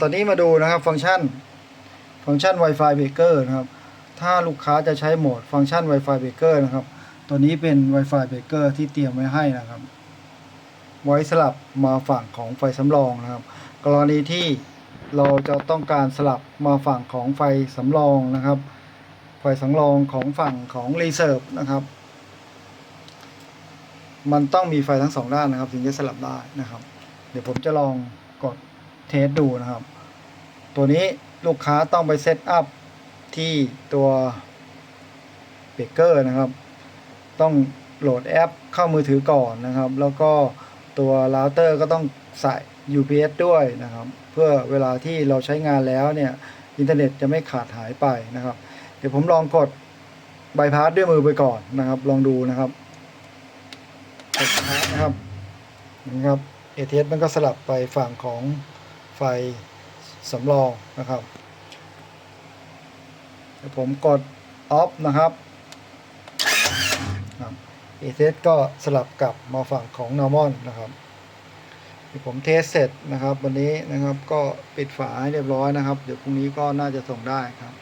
ตอนนี้มาดูนะครับฟังก์ชันฟังก์ชัน Wi-Fi Breaker นะครับ ถ้าลูกค้าจะใช้โหมดฟังก์ชัน Wi-Fi Breaker นะครับ ตัวนี้เป็น Wi-Fi Breaker ที่เตรียมไว้ให้นะครับ ไว้สลับมาฝั่งของไฟสำรองนะครับ กรณีที่เราจะต้องการสลับมาฝั่งของไฟสำรองนะครับ ไฟสำรองของฝั่งของ Reserve นะครับ มันต้องมีไฟทั้งสองด้านนะครับ ถึงจะสลับได้นะครับ เดี๋ยวผมจะลองกด สดูนะครับ ตัวนี้ลูกค้าต้องไปเซตอัพที่ตัวเบเกอร์นะครับ ต้องโหลดแอปเข้ามือถือก่อนนะครับ แล้วก็ตัวเราเตอร์ก็ต้องใส่ UPS ด้วยนะครับ เพื่อเวลาที่เราใช้งานแล้วเนี่ย อินเทอร์เน็ตจะไม่ขาดหายไปนะครับ เดี๋ยวผมลองกดบายพาสด้วยมือไปก่อนนะครับ ลองดูนะครับกดพาสนะครับนะครับเอทมันก็สลับไปฝั่งของ ไฟสำรองนะครับเดี๋ยวผมกดออฟนะครับเอทก็สลับกลับมาฝั่งของนอร์มอนะครับเดี๋ยวผมเทสเสร็จนะครับ วันนี้นะครับก็ปิดฝาให้เรียบร้อยนะครับ เดี๋ยวพรุ่งนี้ก็น่าจะส่งได้ครับ